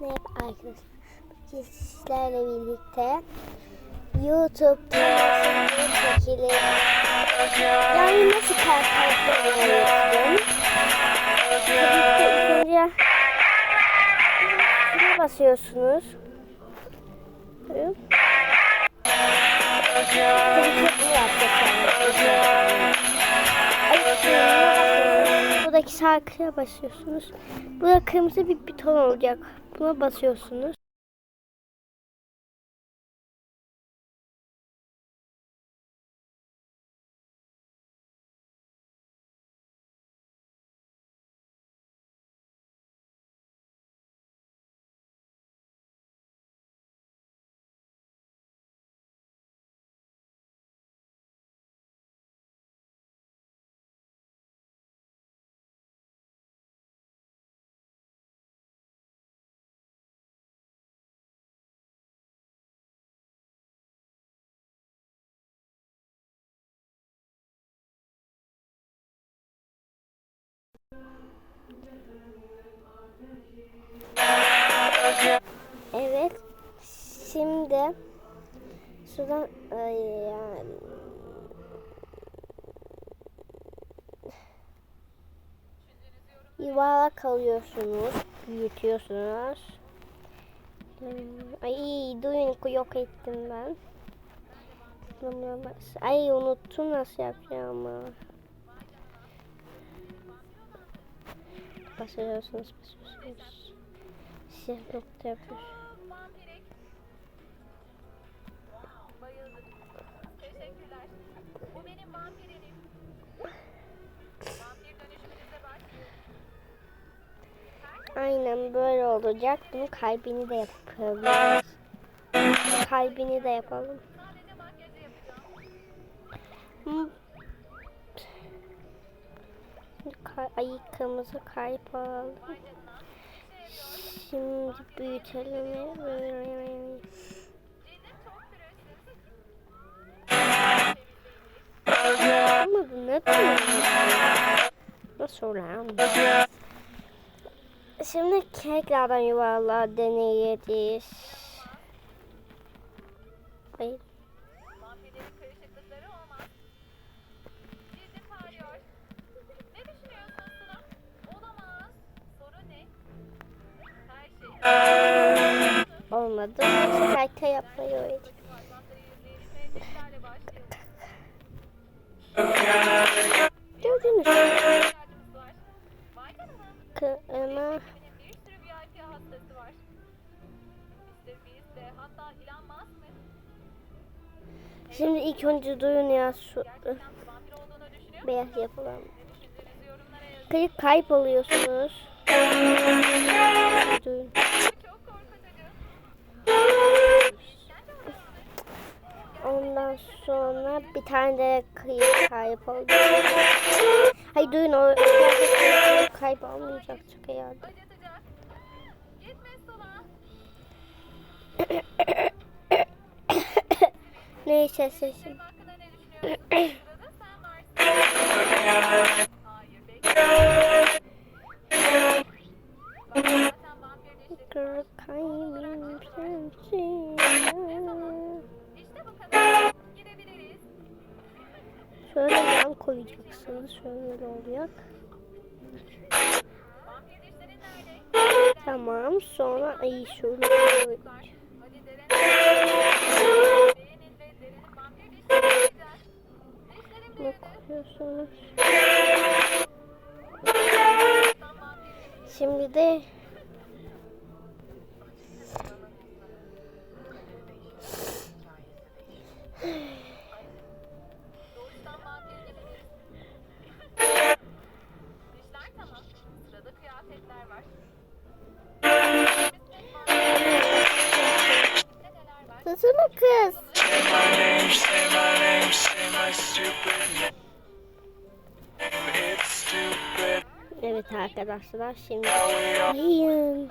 Merhaba arkadaşlar. Bugün sizlerle birlikte YouTube'da şekilde yani nasıl karakter öğrettim. Tabii ki önce basıyorsunuz. Tabii ki. Buradaki şarkıya basıyorsunuz. Burada kırmızı bir buton olacak. Buna basıyorsunuz. Evet. Şimdi şuradan ay, yani, yuvarlak alıyorsunuz, büyütüyorsunuz. Ay duyun yok ettim ben. Ay unuttum nasıl yapacağımı. Basıyorsunuz, basıyorsunuz. Siyah nokta yapıyor. Vampirik. Bayıldım. Teşekkürler. Bu benim vampirinim. Vampir dönüşümünüze başlıyorum. Aynen böyle olacak. Bunun kalbini de yapalım. Kalbini de yapalım. Şimdi kay- ay Şimdi büyütelim. Bu ne? Nasıl olan? Şimdi tekrardan yuvarlığa deneyelim. Ay olmadı. Şarkı yapmayı öğrettim. Gördünüz mü? Kırma. Şimdi ilk önce duyun ya şu beyaz yapılan. Kayıp kayıp Ondan sonra bir tane de kayıp kayıp oldu. Hayır duyun o kayıp olmayacak çok iyi oldu. Neyse sesim. Hayır Şöyle yan koyacaksınız. Şöyle olacak. Tamam sonra ay şöyle koyacağım. Hadi Şimdi de arkadaşlar şimdi yiyin.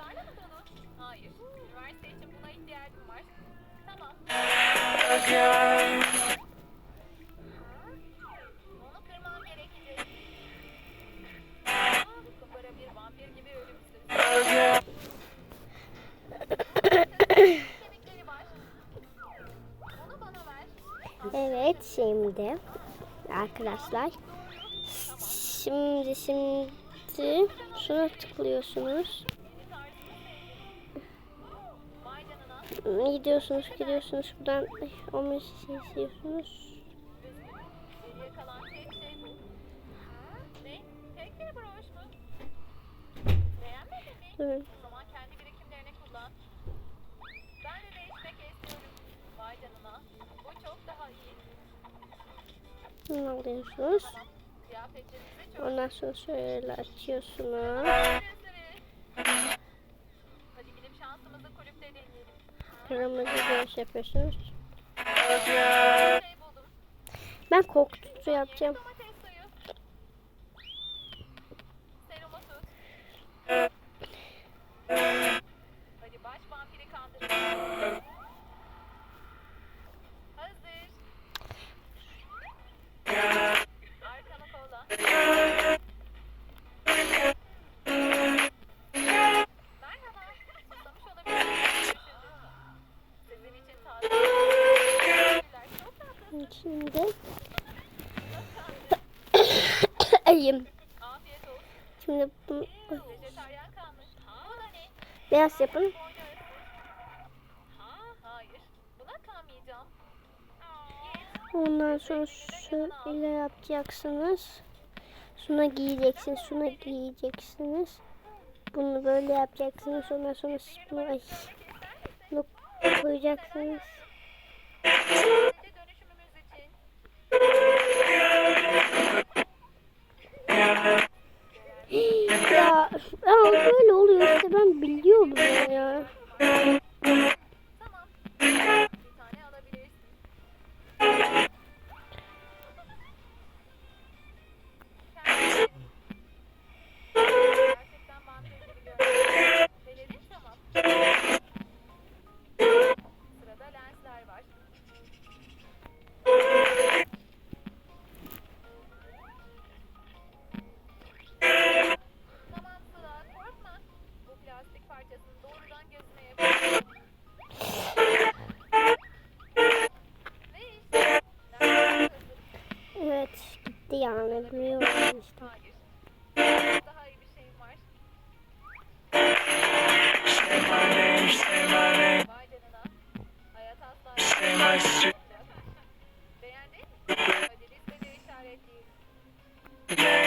Evet şimdi arkadaşlar şimdi şimdi şuna tıklıyorsunuz. Gidiyorsunuz gidiyorsunuz buradan 15 istiyorsunuz. Geriye kalan tek bu. Ne? Tek bir broş mu? Beğenmedin mi? Durun. O çok daha iyi. Bunu alıyorsunuz. Ondan sonra şöyle açıyorsunuz. Kırmızı göz yapıyorsunuz. Ben korkutucu yapacağım. Hadi baş vampiri kandıralım. Şimdi Ayım. Şimdi beyaz yapın. Ondan sonra şöyle yapacaksınız. Şuna giyeceksiniz. Şuna giyeceksiniz. Bunu böyle yapacaksınız. Ondan sonra bunu, ay, bunu koyacaksınız. Street Beğendin mi? Listede işaretleyelim.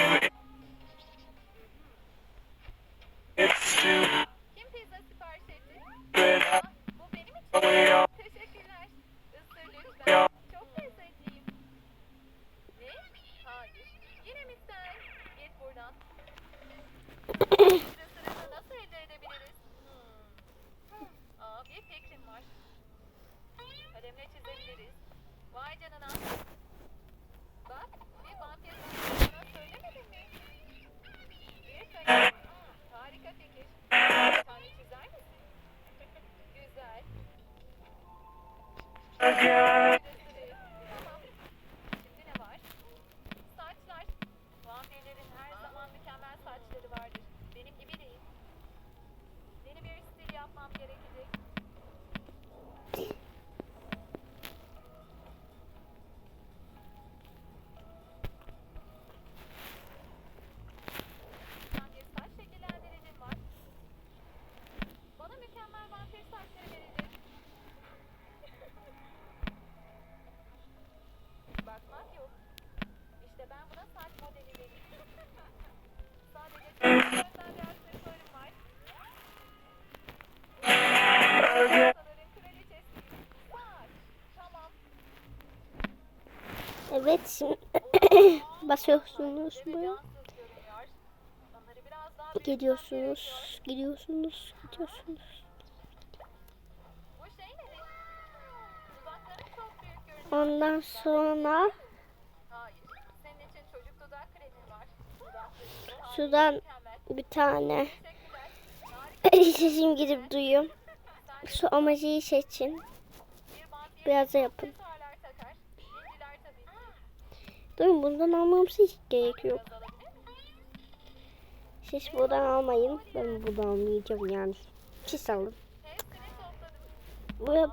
Çizebiliriz. Vay canına. Bak, bir vampir sana söylemedim mi? Bir kalem. Harika fikir. Tane çizer misin? Güzel. Tamam. Şimdi ne var? Saçlar. Vampirlerin her zaman mükemmel saçları vardır. Benim gibi değil. Yeni bir stil yapmam gerekecek. Evet basıyorsunuz buraya. Gidiyorsunuz, gidiyorsunuz, gidiyorsunuz. Ondan sonra mükemmel. bir tane sesim gidip duyuyor. Şu amacıyı seçin. Biraz da yapın. Durun bundan almamız hiç gerek yok. Siz buradan almayın. Ben buradan almayacağım yani. Siz alın. Buraya...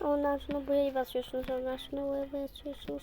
Ondan sonra buraya basıyorsunuz. Ondan sonra buraya basıyorsunuz.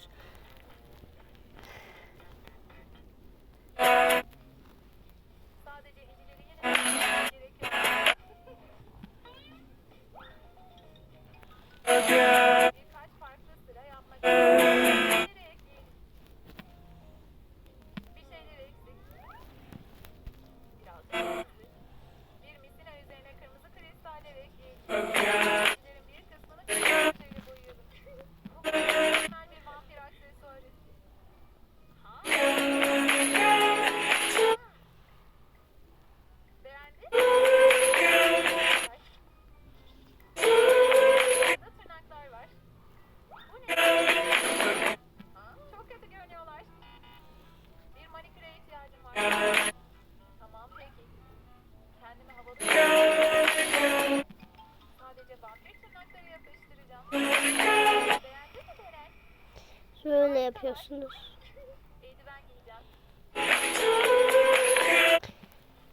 musunuz?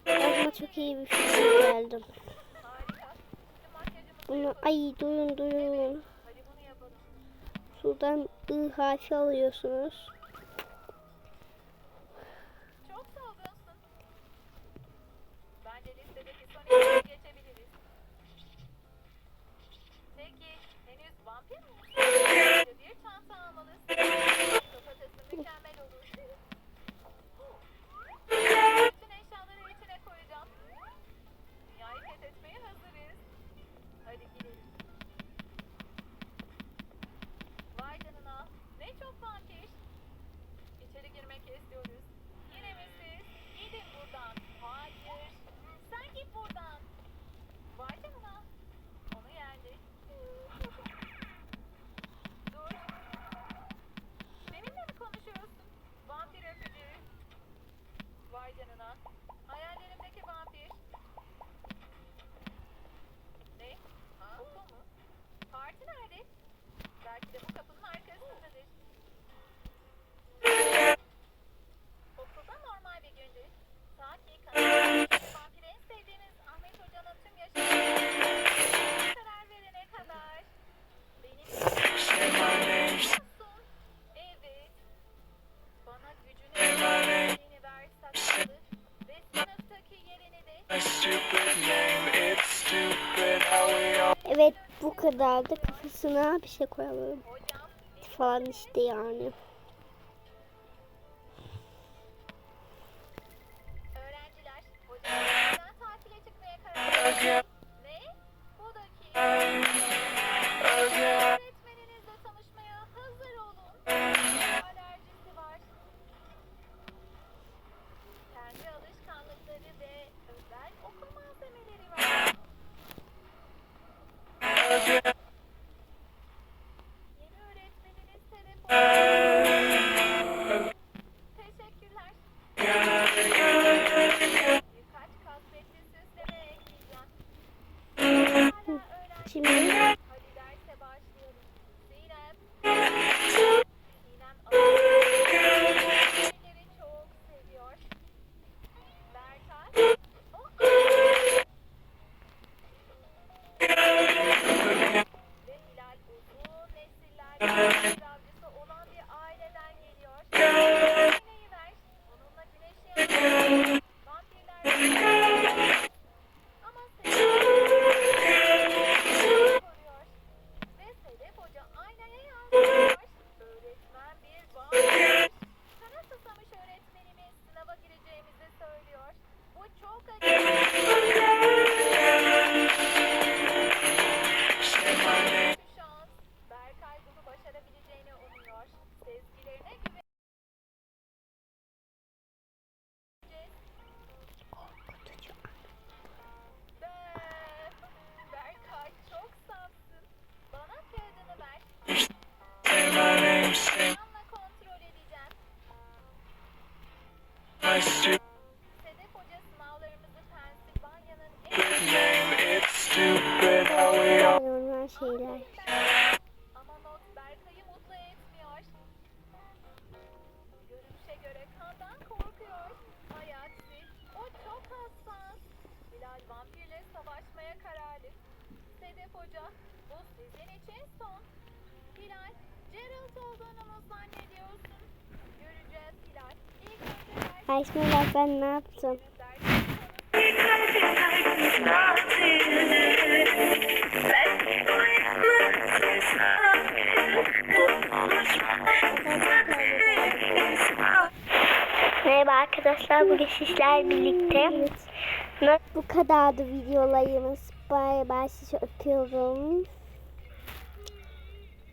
Aklıma çok iyi bir fikir geldim. Bunu ay duyun duyun. Sudan ı harfi alıyorsunuz. Peki, henüz vampir mi? Bir çanta almalısın olur. yanına. Hayallerimdeki vampir. Ne? Ha, bu mu? Parti nerede? Belki de bu kapının arkasındadır. Okulda normal bir gündü. Ta ki kanalımdaki vampiri en sevdiğiniz Ahmet Hoca'nın tüm yaşamını karar verene kadar. Benim... Evet bu kadardı. Kafasına bir şey koyalım. Falan işte yani. Yeah. göreceğimizi söylüyor. Bu çok acı. Şu şans Berkay bunu başarabileceğini umuyor. Sezgilerine Ay bak ben ne yaptım. Merhaba arkadaşlar bugün sizler birlikte. Bu kadardı videolarımız. Bay bay sizi öpüyorum.